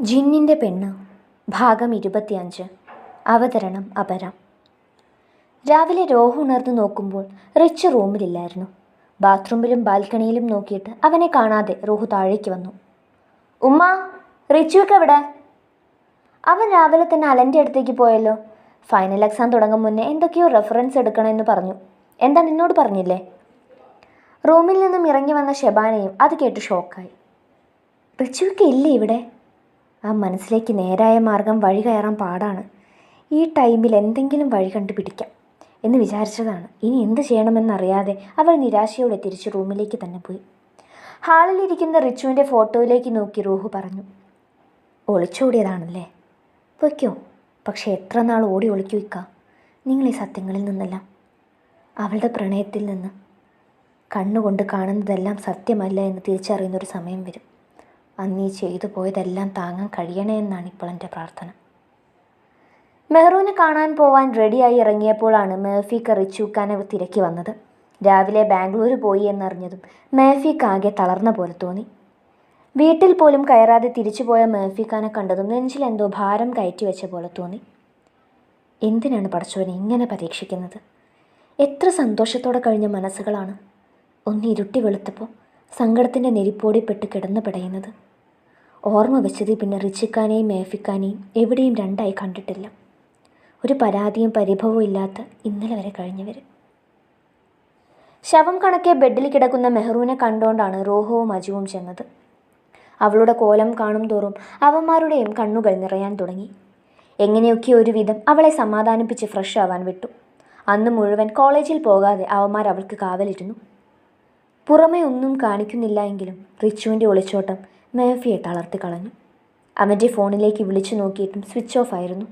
ജിന്നിന്റെ പെണ്ണ്. ഭാഗം ഇരുപത്തിയഞ്ച്. അവതരണം അപരം. രാവിലെ രോഹ ഉണർന്നു നോക്കുമ്പോൾ റിച്ച് റൂമിലില്ലായിരുന്നു. ബാത്റൂമിലും ബാൽക്കണിയിലും നോക്കിയിട്ട് അവനെ കാണാതെ റോഹു താഴേക്ക് വന്നു. ഉമ്മ റിച്ചുവൊക്കെ എവിടെ? അവൻ രാവിലെ തന്നെ അലന്റെ അടുത്തേക്ക് പോയല്ലോ. ഫൈനൽ എക്സാം തുടങ്ങും മുന്നേ എന്തൊക്കെയോ റെഫറൻസ് എടുക്കണമെന്ന് പറഞ്ഞു. എന്താ നിന്നോട് പറഞ്ഞില്ലേ? റൂമിൽ നിന്നും ഇറങ്ങി വന്ന ഷെബാനയും അത് കേട്ട് ഷോക്കായി. റിച്ചുവൊക്കെ ഇല്ലേ ഇവിടെ? ആ മനസ്സിലേക്ക് നേരായ മാർഗം വഴി കയറാൻ പാടാണ്. ഈ ടൈമിൽ എന്തെങ്കിലും വഴി കണ്ടുപിടിക്കാം എന്ന് വിചാരിച്ചതാണ്. ഇനി എന്ത് ചെയ്യണമെന്നറിയാതെ അവൾ നിരാശയോടെ തിരിച്ച് റൂമിലേക്ക് തന്നെ പോയി. ഹാളിലിരിക്കുന്ന റിച്ചുവിന്റെ ഫോട്ടോയിലേക്ക് നോക്കി റൂഹു പറഞ്ഞു ഒളിച്ചോടിയതാണല്ലേ? വയ്ക്കോ. പക്ഷേ എത്ര നാൾ ഓടി ഒളിക്കു വയ്ക്കാം. നിങ്ങൾ ഈ സത്യങ്ങളിൽ നിന്നെല്ലാം അവളുടെ പ്രണയത്തിൽ നിന്ന്. കണ്ണുകൊണ്ട് കാണുന്നതെല്ലാം സത്യമല്ല എന്ന് തിരിച്ചറിയുന്നൊരു സമയം വരും. അന്ന് ഈ ചെയ്തു പോയതെല്ലാം താങ്ങാൻ കഴിയണേ എന്നാണ് ഇപ്പോൾ എന്റെ പ്രാർത്ഥന. മെഹ്റൂനെ കാണാൻ പോവാൻ റെഡിയായി ഇറങ്ങിയപ്പോഴാണ് മേഫിക്ക് റിച്ചൂക്കാനെ തിരക്കി വന്നത്. രാവിലെ ബാംഗ്ലൂർ പോയി എന്നറിഞ്ഞതും മേഫിക്ക് ആകെ തളർന്ന പോലെ തോന്നി. വീട്ടിൽ പോലും കയറാതെ തിരിച്ചുപോയ മേഫിക്കാനെ കണ്ടതും നെഞ്ചിൽ എന്തോ ഭാരം കയറ്റി വെച്ച പോലെ തോന്നി. എന്തിനാണ് പടച്ചോനെ ഇങ്ങനെ പരീക്ഷിക്കുന്നത്? എത്ര സന്തോഷത്തോടെ കഴിഞ്ഞ മനസ്സുകളാണ്. ഒന്ന് ഇരുട്ടി വെളുത്തപ്പോൾ സങ്കടത്തിന്റെ നെരിപ്പോടിപ്പെട്ട് കിടന്നു പിടയുന്നത്. ഓർമ്മ വെച്ചതിൽ പിന്നെ റിച്ചിക്കാനെയും മേഫിക്കാനെയും എവിടെയും രണ്ടായി കണ്ടിട്ടില്ല. ഒരു പരാതിയും പരിഭവവും ഇല്ലാത്ത ഇന്നലെ വരെ കഴിഞ്ഞവർ ശവം കണക്കെ ബെഡിൽ കിടക്കുന്ന മെഹ്റൂനെ കണ്ടുകൊണ്ടാണ് റോഹവും അജുവും ചെന്നത്. അവളുടെ കോലം കാണും തോറും അവന്മാരുടെയും കണ്ണുകൾ നിറയാൻ തുടങ്ങി. എങ്ങനെയൊക്കെ ഒരുവിധം അവളെ സമാധാനിപ്പിച്ച് ഫ്രഷ് ആവാൻ വിട്ടു. അന്ന് മുഴുവൻ കോളേജിൽ പോകാതെ അവന്മാർ അവൾക്ക് കാവലിരുന്നു. പുറമേ ഒന്നും കാണിക്കുന്നില്ല എങ്കിലും റിച്ചുവിന്റെ ഒളിച്ചോട്ടം മേഫിയെ തളർത്തി കളഞ്ഞു. അവന്റെ ഫോണിലേക്ക് വിളിച്ചു നോക്കിയിട്ടും സ്വിച്ച് ഓഫ് ആയിരുന്നു.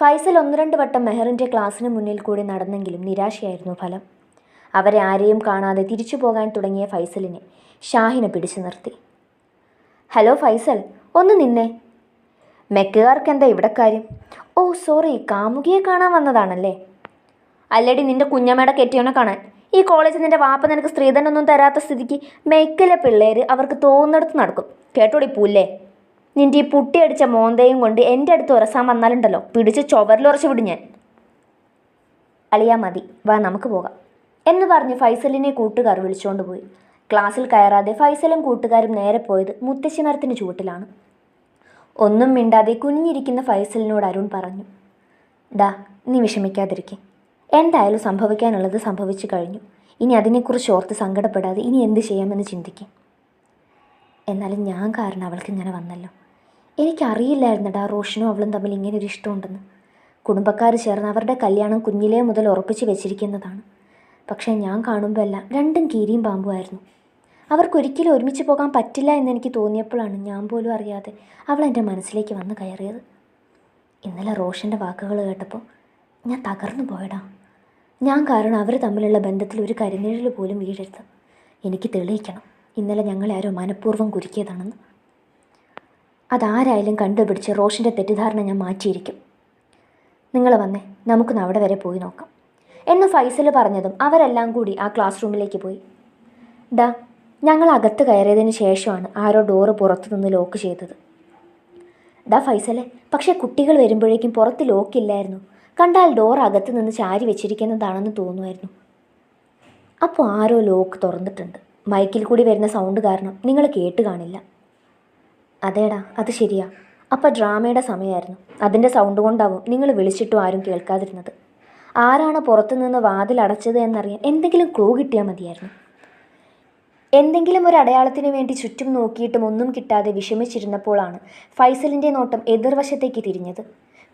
ഫൈസൽ ഒന്ന് രണ്ട് വട്ടം മെഹറിന്റെ ക്ലാസ്സിന് മുന്നിൽ കൂടി നടന്നെങ്കിലും നിരാശയായിരുന്നു ഫലം. അവരെ ആരെയും കാണാതെ തിരിച്ചു പോകാൻ തുടങ്ങിയ ഫൈസലിനെ ഷാഹിനെ പിടിച്ചു നിർത്തി. ഹലോ ഫൈസൽ ഒന്ന് നിന്നേ. മെക്കുകാർക്ക് എന്താ ഇവിടെ കാര്യം? ഓ സോറി കാമുകിയെ കാണാൻ വന്നതാണല്ലേ? അല്ലടി നിന്റെ കുഞ്ഞമ്മയുടെ കെട്ടിയോനെ കാണാൻ. ഈ കോളേജിൽ നിന്റെ വാപ്പ നിനക്ക് സ്ത്രീധനൊന്നും തരാത്ത സ്ഥിതിക്ക് മെയ്ക്കിലെ പിള്ളേർ അവർക്ക് തോന്നിടത്ത് നടക്കും. കേട്ടോടി പൂല്ലേ? നിന്റെ ഈ പുട്ടിയടിച്ച മോന്തയും കൊണ്ട് എന്റെ അടുത്ത് ഉരസാൻ വന്നാലുണ്ടല്ലോ. പിടിച്ച് ചുവരിലുറച്ച് വിടും ഞാൻ. അളിയാ മതി. വാ നമുക്ക് പോകാം. എന്ന് പറഞ്ഞ് ഫൈസലിനെ കൂട്ടുകാർ വിളിച്ചുകൊണ്ട് പോയി. ക്ലാസ്സിൽ കയറാതെ ഫൈസലും കൂട്ടുകാരും നേരെ പോയത് മുത്തശ്ശിമരത്തിന്റെ ചുവട്ടിലാണ്. ഒന്നും മിണ്ടാതെ കുനിഞ്ഞിരിക്കുന്ന ഫൈസലിനോട് അരുൺ പറഞ്ഞു. ഡാ നീ വിഷമിക്കാതിരിക്കെ. എന്തായാലും സംഭവിക്കാനുള്ളത് സംഭവിച്ചു കഴിഞ്ഞു. ഇനി അതിനെക്കുറിച്ച് ഓർത്ത് സങ്കടപ്പെടാതെ ഇനി എന്ത് ചെയ്യാമെന്ന് ചിന്തിക്കും. എന്നാലും ഞാൻ കാരണം അവൾക്ക് ഇങ്ങനെ വന്നല്ലോ. എനിക്കറിയില്ലായിരുന്നടാ റോഷനും അവളും തമ്മിൽ ഇങ്ങനെ ഒരു ഇഷ്ടമുണ്ടെന്ന്. കുടുംബക്കാർ ചേർന്ന് അവരുടെ കല്യാണം കുഞ്ഞിലേ മുതൽ ഉറപ്പിച്ച് വെച്ചിരിക്കുന്നതാണ്. പക്ഷേ ഞാൻ കാണുമ്പോൾ എല്ലാം രണ്ടും കീരിയും പാമ്പുമായിരുന്നു അവർക്കൊരിക്കലും ഒരുമിച്ച് പോകാൻ പറ്റില്ല എന്നെനിക്ക് തോന്നിയപ്പോഴാണ് ഞാൻ പോലും അറിയാതെ അവൾ എന്റെ മനസ്സിലേക്ക് വന്ന് കയറിയത്. ഇന്നലെ റോഷന്റെ വാക്കുകൾ കേട്ടപ്പോൾ ഞാൻ തകർന്നു പോയടാ. ഞാൻ കാരണം അവർ തമ്മിലുള്ള ബന്ധത്തിൽ ഒരു കരിനിഴൽ പോലും വീഴരുത്. എനിക്ക് തെളിയിക്കണം. ഇന്നലെ ഞങ്ങളെ ആരോ മനഃപൂർവം കുരുക്കിയതാണെന്ന്. അതാരായാലും കണ്ടുപിടിച്ച് റോഷിന്റെ തെറ്റിദ്ധാരണ ഞാൻ മാറ്റിയിരിക്കും. നിങ്ങൾ വന്നേ നമുക്കൊന്ന് അവിടെ വരെ പോയി നോക്കാം. എന്ന് ഫൈസൽ പറഞ്ഞതും അവരെല്ലാം കൂടി ആ ക്ലാസ് റൂമിലേക്ക് പോയി. ഡാ ഞങ്ങൾ അകത്ത് കയറിയതിന് ശേഷമാണ് ആരോ ഡോറ് പുറത്തു നിന്ന് ലോക്ക് ചെയ്തത്. ഡാ ഫൈസലെ പക്ഷേ കുട്ടികൾ വരുമ്പോഴേക്കും പുറത്ത് ലോക്കില്ലായിരുന്നു കണ്ടാൽ ഡോർ അകത്ത് നിന്ന് ചാരി വെച്ചിരിക്കുന്നതാണെന്ന് തോന്നുമായിരുന്നു. അപ്പോൾ ആരോ ലോക്ക് തുറന്നിട്ടുണ്ട്. മൈക്കിൽ കൂടി വരുന്ന സൗണ്ട് കാരണം നിങ്ങൾ കേട്ട് കാണില്ല. അതേടാ അത് ശരിയാ. അപ്പോൾ ഡ്രാമയുടെ സമയമായിരുന്നു. അതിന്റെ സൗണ്ട് കൊണ്ടാവും നിങ്ങൾ വിളിച്ചിട്ടും ആരും കേൾക്കാതിരുന്നത്. ആരാണ് പുറത്തുനിന്ന് വാതിൽ അടച്ചത് എന്നറിയാൻ എന്തെങ്കിലും ക്ലൂ കിട്ടിയാൽ മതിയായിരുന്നു. എന്തെങ്കിലും ഒരു അടയാളത്തിന് വേണ്ടി ചുറ്റും നോക്കിയിട്ടും ഒന്നും കിട്ടാതെ വിഷമിച്ചിരുന്നപ്പോഴാണ് ഫൈസലിന്റെ നോട്ടം എതിർവശത്തേക്ക് തിരിഞ്ഞത്.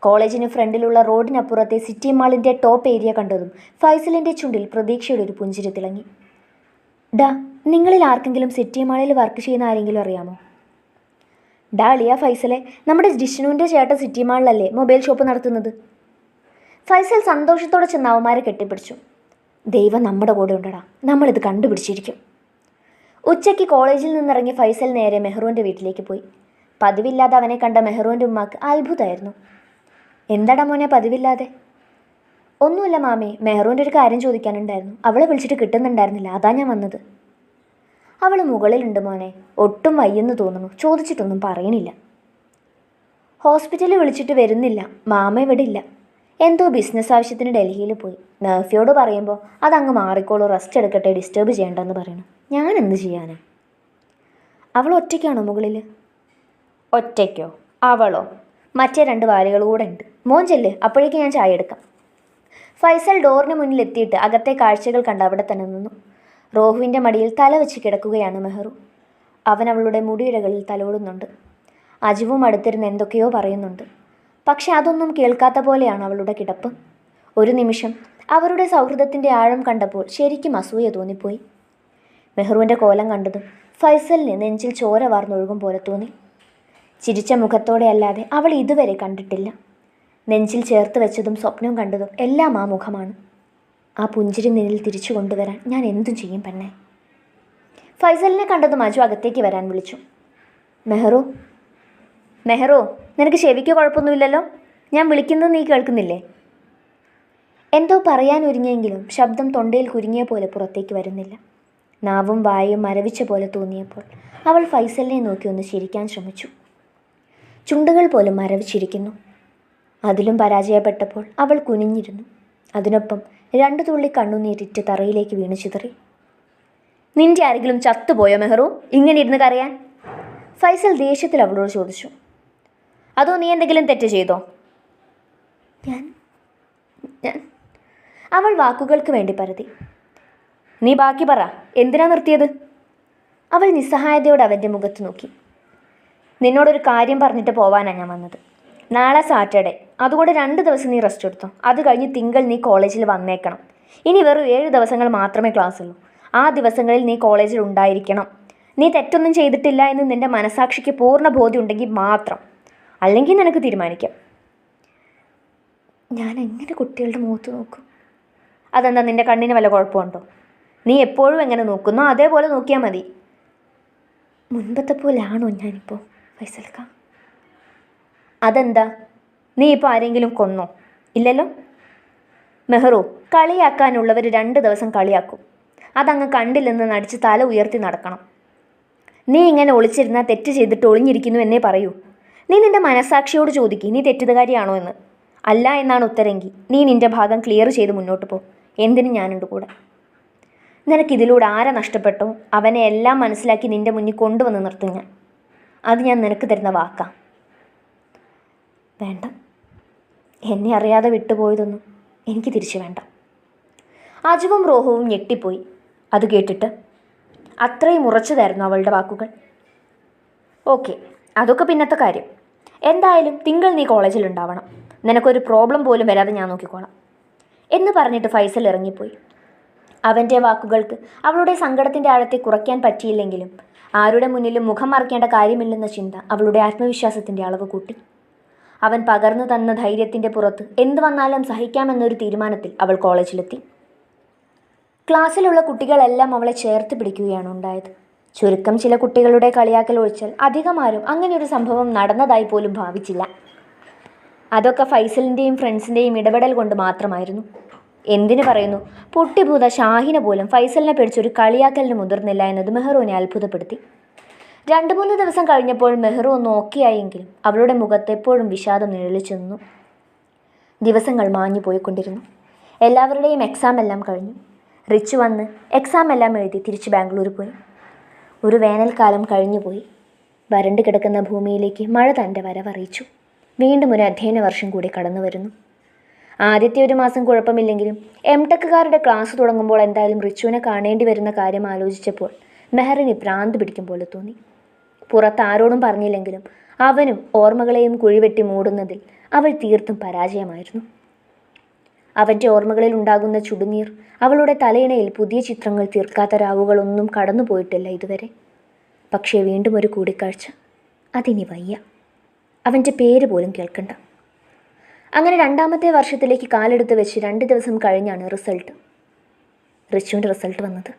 കോളേജിന് ഫ്രണ്ടിലുള്ള റോഡിനപ്പുറത്തെ സിറ്റി മാളിന്റെ ടോപ്പ് ഏരിയ കണ്ടതും ഫൈസലിന്റെ ചുണ്ടിൽ പ്രതീക്ഷയുടെ ഒരു പുഞ്ചിരി തിളങ്ങി. ഡാ നിങ്ങളിൽ ആർക്കെങ്കിലും സിറ്റി മാളിൽ വർക്ക് ചെയ്യുന്ന ആരെങ്കിലും അറിയാമോ? ഡാ അളിയ ഫൈസലെ നമ്മുടെ ജിഷ്ണുവിന്റെ ചേട്ട സിറ്റി മാളിലല്ലേ മൊബൈൽ ഷോപ്പ് നടത്തുന്നത്? ഫൈസൽ സന്തോഷത്തോടെ ചെന്ന് അവന്മാരെ കെട്ടിപ്പിടിച്ചു. ദൈവം നമ്മുടെ കൂടെ ഉണ്ടടാ നമ്മളിത് കണ്ടുപിടിച്ചിരിക്കും. ഉച്ചയ്ക്ക് കോളേജിൽ നിന്നിറങ്ങി ഫൈസൽ നേരെ മെഹ്റുവിന്റെ വീട്ടിലേക്ക് പോയി. പതിവില്ലാതെ അവനെ കണ്ട മെഹ്റുവിന്റെ ഉമ്മാക്ക് അത്ഭുതമായിരുന്നു. എന്താടാ മോനെ പതിവില്ലാതെ? ഒന്നുമില്ല മാമി മെഹ്റൂന്റെ ഒരു കാര്യം ചോദിക്കാനുണ്ടായിരുന്നു. അവളെ വിളിച്ചിട്ട് കിട്ടുന്നുണ്ടായിരുന്നില്ല അതാ ഞാൻ വന്നത്. അവൾ മുകളിലുണ്ട് മോനെ ഒട്ടും വയ്യെന്ന് തോന്നുന്നു ചോദിച്ചിട്ടൊന്നും പറയണില്ല. ഹോസ്പിറ്റലിൽ വിളിച്ചിട്ട് വരുന്നില്ല മാമ ഇവിടെ ഇല്ല. എന്തോ ബിസിനസ് ആവശ്യത്തിന് ഡൽഹിയിൽ പോയി. നേഴ്ഫിയോട് പറയുമ്പോൾ അതങ്ങ് മാറിക്കോളൂ റെസ്റ്റ് എടുക്കട്ടെ ഡിസ്റ്റർബ് ചെയ്യണ്ടെന്ന് പറയണം. ഞാൻ എന്ത് ചെയ്യാനാ? അവൾ ഒറ്റയ്ക്കാണോ മുകളിൽ ഒറ്റയ്ക്കോ? അവളോ? മറ്റേ രണ്ട് വാലുകൾ കൂടെ ഉണ്ട്. മോൻ ചെല്ല് അപ്പോഴേക്ക് ഞാൻ ചായ എടുക്കാം. ഫൈസൽ ഡോറിന് മുന്നിൽ എത്തിയിട്ട് അകത്തെ കാഴ്ചകൾ കണ്ട് അവിടെ തന്നെ നിന്നു. റോഹുവിന്റെ മടിയിൽ തല വെച്ച് കിടക്കുകയാണ് മെഹ്റു. അവൻ അവളുടെ മുടിയിഴകളിൽ തലോടുന്നുണ്ട്. അജിവും അടുത്തിരുന്ന് എന്തൊക്കെയോ പറയുന്നുണ്ട്. പക്ഷെ അതൊന്നും കേൾക്കാത്ത പോലെയാണ് അവളുടെ കിടപ്പ്. ഒരു നിമിഷം അവരുടെ സൗഹൃദത്തിന്റെ ആഴം കണ്ടപ്പോൾ ശരിക്കും അസൂയ തോന്നിപ്പോയി. മെഹ്റുവിന്റെ കോലം കണ്ടതും ഫൈസലിന് നെഞ്ചിൽ ചോര വാർന്നൊഴുകും പോലെ തോന്നി. ചിരിച്ച മുഖത്തോടെ അല്ലാതെ അവൾ ഇതുവരെ കണ്ടിട്ടില്ല. നെഞ്ചിൽ ചേർത്ത് വെച്ചതും സ്വപ്നം കണ്ടതും എല്ലാം ആ മുഖമാണ്. ആ പുഞ്ചിരി നിന്നിൽ തിരിച്ചു കൊണ്ടുവരാൻ ഞാൻ എന്തു ചെയ്യും പെണ്ണെ. ഫൈസലിനെ കണ്ടതും അജു അകത്തേക്ക് വരാൻ വിളിച്ചു. മെഹറു മെഹറു നിനക്ക് ചെവിക്ക് കുഴപ്പമൊന്നുമില്ലല്ലോ? ഞാൻ വിളിക്കുന്നത് നീ കേൾക്കുന്നില്ലേ? എന്തോ പറയാൻ ഒരുങ്ങിയെങ്കിലും ശബ്ദം തൊണ്ടയിൽ കുരുങ്ങിയ പോലെ പുറത്തേക്ക് വരുന്നില്ല. നാവും വായും മരവിച്ച പോലെ തോന്നിയപ്പോൾ അവൾ ഫൈസലിനെ നോക്കി ഒന്ന് ചിരിക്കാൻ ശ്രമിച്ചു. ചുണ്ടുകൾ പോലും മരവിച്ചിരിക്കുന്നു. അതിലും പരാജയപ്പെട്ടപ്പോൾ അവൾ കുനിഞ്ഞിരുന്നു. അതിനൊപ്പം രണ്ടു തുള്ളി കണ്ണുനീരിറ്റ് തറയിലേക്ക് വീണു ചിതറി. നിന്റെ ആരെങ്കിലും ചത്തുപോയോ മെഹ്റു? ഇങ്ങനെ ഇരുന്ന് കരയാൻ? ഫൈസൽ ദേഷ്യത്തിൽ അവളോട് ചോദിച്ചു. അതോ നീ എന്തെങ്കിലും തെറ്റ് ചെയ്തോ? ഞാൻ ഞാൻ. അവൾ വാക്കുകൾക്ക് വേണ്ടി പരതി. നീ ബാക്കി പറ. എന്തിനാ നിർത്തിയത്? അവൾ നിസ്സഹായതയോടെ അവന്റെ മുഖത്ത് നോക്കി. നിന്നോടൊരു കാര്യം പറഞ്ഞിട്ട് പോവാനാണ് ഞാൻ വന്നത്. നാളെ സാറ്റർഡേ. അതുകൊണ്ട് രണ്ട് ദിവസം നീ റെസ്റ്റ് എടുത്തോ. അത് കഴിഞ്ഞ് തിങ്കൾ നീ കോളേജിൽ വന്നേക്കണം. ഇനി വെറും ഏഴ് ദിവസങ്ങൾ മാത്രമേ ക്ലാസ് ഉള്ളൂ. ആ ദിവസങ്ങളിൽ നീ കോളേജിൽ ഉണ്ടായിരിക്കണം. നീ തെറ്റൊന്നും ചെയ്തിട്ടില്ല എന്ന് നിന്റെ മനസാക്ഷിക്ക് പൂർണ ബോധ്യം ഉണ്ടെങ്കിൽ മാത്രം. അല്ലെങ്കിൽ നിനക്ക് തീരുമാനിക്കാം. ഞാൻ എങ്ങനെ കുട്ടികളുടെ മുഖത്ത് നോക്കും? അതെന്താ നിന്റെ കണ്ണിന് വല്ല കുഴപ്പമുണ്ടോ? നീ എപ്പോഴും എങ്ങനെ നോക്കുന്നോ? അതേപോലെ നോക്കിയാൽ മതി. മുൻപത്തെ പോലെയാണോ ഞാനിപ്പോൾ? ഫൈസൽക്ക അതെന്താ? നീ ഇപ്പോൾ ആരെങ്കിലും കൊന്നോ? ഇല്ലല്ലോ? മെഹ്റു കളിയാക്കാനുള്ളവർ രണ്ട് ദിവസം കളിയാക്കും. അതങ്ങ് കണ്ടില്ലെന്ന് നടിച്ച് തല ഉയർത്തി നടക്കണം. നീ ഇങ്ങനെ ഒളിച്ചിരുന്നാൽ തെറ്റ് ചെയ്തിട്ട് ഒളിഞ്ഞിരിക്കുന്നു എന്നേ പറയൂ. നീ നിന്റെ മനസാക്ഷിയോട് ചോദിക്കും നീ തെറ്റിതുകാരിയാണോ എന്ന്. അല്ല എന്നാണ് ഉത്തരെങ്കിൽ നീ നിന്റെ ഭാഗം ക്ലിയർ ചെയ്ത് മുന്നോട്ട് പോ. എന്തിനും ഞാനുണ്ട് കൂടെ. നിനക്കിതിലൂടെ ആരെ നഷ്ടപ്പെട്ടോ? അവനെ എല്ലാം മനസ്സിലാക്കി നിന്റെ മുന്നിൽ കൊണ്ടുവന്ന് നിർത്തും ഞാൻ. അത് ഞാൻ നിനക്ക് തരുന്ന വാക്കാ. വേണ്ട. എന്നെ അറിയാതെ വിട്ടുപോയതൊന്നും എനിക്ക് തിരിച്ചു വേണ്ട. അജുവും റോഹവും ഞെട്ടിപ്പോയി. അത് കേട്ടിട്ട് അത്രയും ഉറച്ചതായിരുന്നു അവളുടെ വാക്കുകൾ. ഓക്കെ അതൊക്കെ പിന്നത്തെ കാര്യം. എന്തായാലും തിങ്കൾ നീ കോളേജിൽ ഉണ്ടാവണം. നിനക്കൊരു പ്രോബ്ലം പോലും വരാതെ ഞാൻ നോക്കിക്കോളാം. എന്ന് പറഞ്ഞിട്ട് ഫൈസൽ ഇറങ്ങിപ്പോയി. അവന്റെ വാക്കുകൾക്ക് അവളുടെ സങ്കടത്തിന്റെ ആഴത്തെ കുറയ്ക്കാൻ പറ്റിയില്ലെങ്കിലും ആരുടെ മുന്നിലും മുഖം മറക്കേണ്ട കാര്യമില്ലെന്ന ചിന്ത അവളുടെ ആത്മവിശ്വാസത്തിന്റെ അളവ് കൂട്ടി. അവൻ പകർന്നു തന്ന ധൈര്യത്തിന്റെ പുറത്ത് എന്ത് വന്നാലും സഹിക്കാമെന്നൊരു തീരുമാനത്തിൽ അവൾ കോളേജിലെത്തി. ക്ലാസ്സിലുള്ള കുട്ടികളെല്ലാം അവളെ ചേർത്ത് പിടിക്കുകയാണ് ഉണ്ടായത്. ചുരുക്കം ചില കുട്ടികളുടെ കളിയാക്കൽ ഒഴിച്ചാൽ അധികമാരും അങ്ങനെ ഒരു സംഭവം നടന്നതായി പോലും ഭാവിച്ചില്ല. അതൊക്കെ ഫൈസലിന്റെയും ഫ്രണ്ട്സിന്റെയും ഇടപെടൽ കൊണ്ട് മാത്രമായിരുന്നു. എന്തിനു പറയുന്നു? പൊട്ടിപൂത ഷാഹിനെ പോലും ഫൈസലിനെ പിടിച്ചൊരു കളിയാക്കലിന് മുതിർന്നില്ല എന്നത് മെഹ്റുവിനെ അത്ഭുതപ്പെടുത്തി. രണ്ടു മൂന്ന് ദിവസം കഴിഞ്ഞപ്പോൾ മെഹ്റു ഒന്ന് ഓക്കെയായെങ്കിലും അവളുടെ മുഖത്ത് എപ്പോഴും വിഷാദം നിഴലിച്ചു നിന്നു. ദിവസങ്ങൾ മാഞ്ഞു പോയിക്കൊണ്ടിരുന്നു. എല്ലാവരുടെയും എക്സാം എല്ലാം കഴിഞ്ഞു. റിച്ച് വന്ന് എക്സാം എല്ലാം എഴുതി തിരിച്ച് ബാംഗ്ലൂർ പോയി. ഒരു വേനൽക്കാലം കഴിഞ്ഞുപോയി വരണ്ട് കിടക്കുന്ന ഭൂമിയിലേക്ക് മഴ തന്റെ വരവറിയിച്ചു. വീണ്ടും ഒരു അധ്യയന വർഷം കൂടി കടന്നു വരുന്നു ആദ്യത്തെ ഒരു മാസം കുഴപ്പമില്ലെങ്കിലും എം ടെക്കുകാരുടെ ക്ലാസ് തുടങ്ങുമ്പോൾ എന്തായാലും റിച്ചുവിനെ കാണേണ്ടി വരുന്ന കാര്യം ആലോചിച്ചപ്പോൾ മെഹറിന് ഭ്രാന്ത് പിടിക്കും പോലെ തോന്നി. പുറത്ത് ആരോടും പറഞ്ഞില്ലെങ്കിലും അവനും ഓർമ്മകളെയും കുഴിവെട്ടി മൂടുന്നതിൽ അവൾ തീർത്തും പരാജയമായിരുന്നു. അവന്റെ ഓർമ്മകളിൽ ഉണ്ടാകുന്ന ചുടുനീർ അവളുടെ തലയിണയിൽ പുതിയ ചിത്രങ്ങൾ തീർക്കാത്ത രാവുകളൊന്നും കടന്നുപോയിട്ടില്ല ഇതുവരെ. പക്ഷേ വീണ്ടും ഒരു കൂടിക്കാഴ്ച. അതിനി വയ്യ. അവന്റെ പേര് പോലും കേൾക്കണ്ട. അങ്ങനെ രണ്ടാമത്തെ വർഷത്തിലേക്ക് കാലെടുത്ത് വെച്ച് രണ്ട് ദിവസം കഴിഞ്ഞാണ് റിസൾട്ട്. റിച്ചുവിന്റെ റിസൾട്ട് വന്നത്.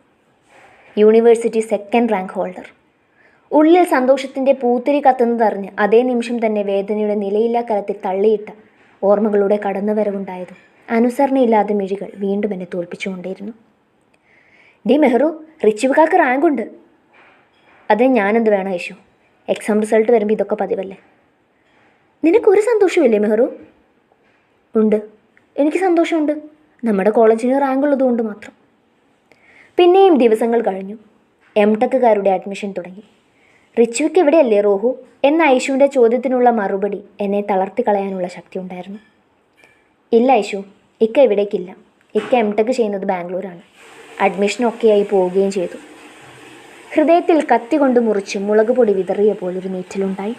University second rank holder. ഉള്ളിൽ സന്തോഷത്തിന്റെ പൂത്തിരി കത്തുന്നതറിഞ്ഞ് അതേ നിമിഷം തന്നെ വേദനയുടെ നിലയില്ലാ കലത്തിൽ തള്ളിയിട്ട ഓർമ്മകളുടെ കടന്നുവരവുണ്ടായതും അനുസരണയില്ലാതെ മിഴികൾ വീണ്ടും എന്നെ തോൽപ്പിച്ചുകൊണ്ടേയിരുന്നു. ഡി മെഹ്റു റിച്ചുവിക്കാക്ക് റാങ്കുണ്ട്. അത് ഞാനെന്ത് വേണം യേശു? എക്സാം റിസൾട്ട് വരുമ്പോൾ ഇതൊക്കെ പതിവല്ലേ? നിനക്കൊരു സന്തോഷമില്ലേ മെഹ്റു? ഉണ്ട്. എനിക്ക് സന്തോഷമുണ്ട്. നമ്മുടെ കോളേജിന് റാങ്ക് ഉള്ളതുകൊണ്ട് മാത്രം. പിന്നെയും ദിവസങ്ങൾ കഴിഞ്ഞു. എം ടെക്കുകാരുടെ അഡ്മിഷൻ തുടങ്ങി. റിച്ചുവിക്ക് ഇവിടെയല്ലേ റോഹു? എന്ന ഐഷുവിന്റെ ചോദ്യത്തിനുള്ള മറുപടി എന്നെ തളർത്തി കളയാനുള്ള ശക്തി ഉണ്ടായിരുന്നു. ഇല്ല ഐഷു ഇക്ക ഇവിടേക്കില്ല. ഇക്ക എം ടെക് ചെയ്യുന്നത് ബാംഗ്ലൂരാണ്. അഡ്മിഷനൊക്കെയായി പോവുകയും ചെയ്തു. ഹൃദയത്തിൽ കത്തി കൊണ്ട് മുറിച്ച് മുളക് പൊടി വിതറിയ പോലൊരു നീറ്റലുണ്ടായി.